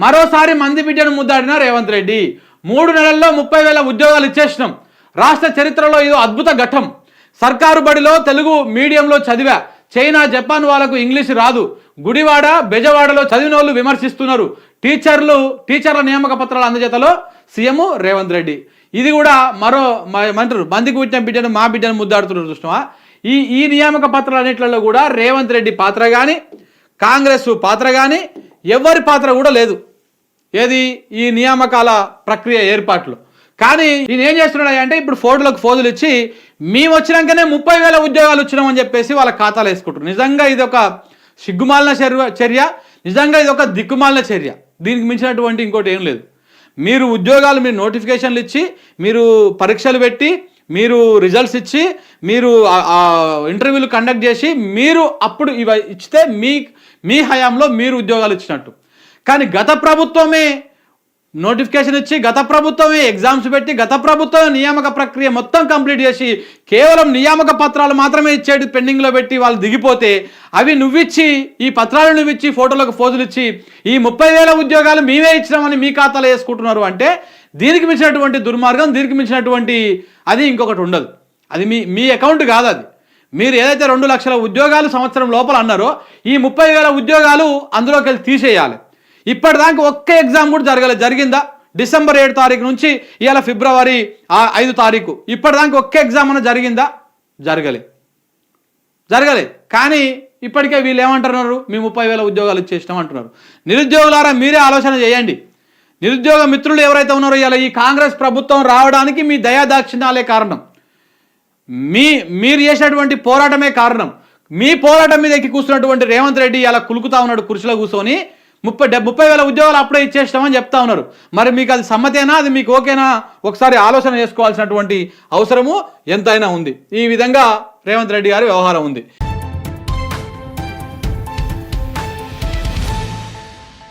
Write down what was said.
మరోసారి మంది బిడ్డను ముద్దాడిన రేవంత్ రెడ్డి. మూడు నెలల్లో ముప్పై వేల ఉద్యోగాలు ఇచ్చేసినాం. రాష్ట్ర చరిత్రలో ఇది అద్భుత ఘట్టం. సర్కారు బడిలో తెలుగు మీడియంలో చదివా. చైనా జపాన్ వాళ్ళకు ఇంగ్లీష్ రాదు. గుడివాడ బెజవాడలో చదివిన వాళ్ళు విమర్శిస్తున్నారు. టీచర్లు టీచర్ల నియామక పత్రాల అందజేతలో సీఎం రేవంత్ రెడ్డి. ఇది కూడా మరో మంటారు ఏమంటారు మందికి పుట్టిన బిడ్డను మా బిడ్డను ముద్దాడుతున్నారు చూసినవా? ఈ ఈ నియామక పత్రాలన్నింటిలో కూడా రేవంత్ రెడ్డి పాత్ర కానీ కాంగ్రెస్ పాత్ర కానీ ఎవరి పాత్ర కూడా లేదు. ఏది? ఈ నియామకాల ప్రక్రియ ఏర్పాట్లు. కానీ ఈయన ఏం చేస్తున్నాడు అంటే ఇప్పుడు ఫోటోలకు ఫోజులు ఇచ్చి మేము వచ్చినాకనే ముప్పై వేల ఉద్యోగాలు వచ్చినామని చెప్పేసి వాళ్ళ ఖాతాలు వేసుకుంటారు నిజంగా ఇది ఒక సిగ్గుమాలిన చర్య చర్య. నిజంగా ఇది ఒక దిక్కుమాలిన చర్య. దీనికి మించినటువంటి ఇంకోటి ఏం లేదు. మీరు ఉద్యోగాలు మీరు నోటిఫికేషన్లు ఇచ్చి మీరు పరీక్షలు పెట్టి మీరు రిజల్ట్స్ ఇచ్చి మీరు ఇంటర్వ్యూలు కండక్ట్ చేసి మీరు అప్పుడు ఇవి ఇచ్చితే మీ మీ హయాంలో మీరు ఉద్యోగాలు ఇచ్చినట్టు. కానీ గత ప్రభుత్వమే నోటిఫికేషన్ ఇచ్చి గత ప్రభుత్వమే ఎగ్జామ్స్ పెట్టి గత ప్రభుత్వం నియామక ప్రక్రియ మొత్తం కంప్లీట్ చేసి కేవలం నియామక పత్రాలు మాత్రమే ఇచ్చేటి పెండింగ్లో పెట్టి వాళ్ళు దిగిపోతే అవి నువ్విచ్చి ఈ పత్రాలు నువ్విచ్చి ఫోటోలకు ఫోజులు ఇచ్చి ఈ ముప్పై వేల ఉద్యోగాలు మేమే ఇచ్చినామని మీ ఖాతాలో వేసుకుంటున్నారు అంటే దీనికి మించినటువంటి దుర్మార్గం దీనికి మించినటువంటి అది ఇంకొకటి ఉండదు. అది మీ మీ అకౌంట్ కాదు అది. మీరు ఏదైతే రెండు లక్షల ఉద్యోగాలు సంవత్సరం లోపల అన్నారో ఈ ముప్పై వేల ఉద్యోగాలు అందులోకి వెళ్ళి తీసేయాలి. ఇప్పటిదాకా ఒక్క ఎగ్జామ్ కూడా జరగలేదు జరిగిందా? డిసెంబర్ ఏడు తారీఖు నుంచి ఇవాళ ఫిబ్రవరి ఐదు తారీఖు. ఇప్పటిదాకా ఒక్క ఎగ్జామ్ అన్న జరిగిందా? జరగలే. జరగలే. కానీ ఇప్పటికే వీళ్ళు ఏమంటున్నారు? మీ ముప్పై వేల ఉద్యోగాలు ఇచ్చేసినాం అంటున్నారు. నిరుద్యోగులారా మీరే ఆలోచన చేయండి. నిరుద్యోగ మిత్రులు ఎవరైతే ఉన్నారో ఇలా ఈ కాంగ్రెస్ ప్రభుత్వం రావడానికి మీ దయాదాక్షిణాలే కారణం. మీ మీరు చేసినటువంటి పోరాటమే కారణం. మీ పోరాటం మీద ఎక్కి కూర్చున్నటువంటి రేవంత్ రెడ్డి అలా కులుకుతా ఉన్నాడు కుర్చీలో కూర్చొని. ముప్పై డెబ్ ముప్పై వేల ఉద్యోగాలు అప్పుడే ఇచ్చేస్తామని చెప్తా ఉన్నారు. మరి మీకు అది సమ్మతేనా? అది మీకు ఓకేనా? ఒకసారి ఆలోచన చేసుకోవాల్సినటువంటి అవసరము ఎంతైనా ఉంది. ఈ విధంగా రేవంత్ రెడ్డి గారి వ్యవహారం ఉంది.